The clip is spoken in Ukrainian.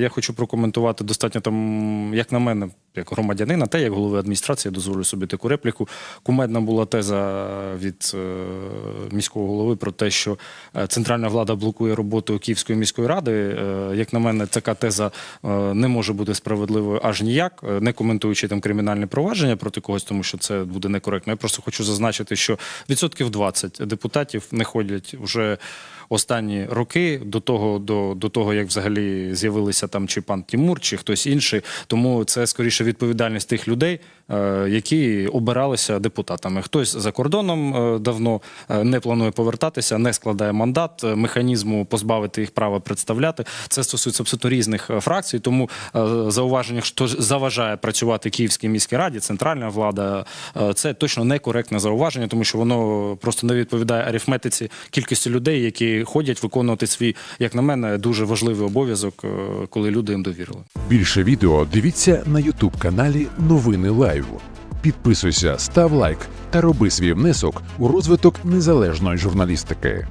я хочу прокоментувати достатньо там, як на мене, як громадянина, та як голови адміністрації, дозволю собі таку репліку. Кумедна була теза від е, міського голови про те, що е, центральна влада блокує роботу Київської міської ради. Е, як на мене, така теза не може бути справедливою аж ніяк, не коментуючи там кримінальне провадження проти когось, тому що це буде некоректно. Я просто хочу зазначити, що відсотків 20 депутатів не ходять вже останні роки до того, до, до того, як взагалі з'явилися там чи пан Тімур, чи хтось інший. Тому це скоріше відповідальність тих людей, е, які обиралися депутатами. Хтось за кордоном е, давно е, не планує повертатися, не складає мандат, механізму позбавити їх права представляти. Це стосується абсолютно різних фракцій. Тому зауваження, що заважає працювати Київській міській раді, центральна влада, це точно некоректне зауваження, тому що воно просто не відповідає арифметиці кількості людей, які ходять виконувати свій, як на мене, дуже важливий обов'язок, коли люди їм довірили. Більше відео дивіться на Ютуб каналі Новини Лайв. Підписуйся, став лайк та роби свій внесок у розвиток незалежної журналістики.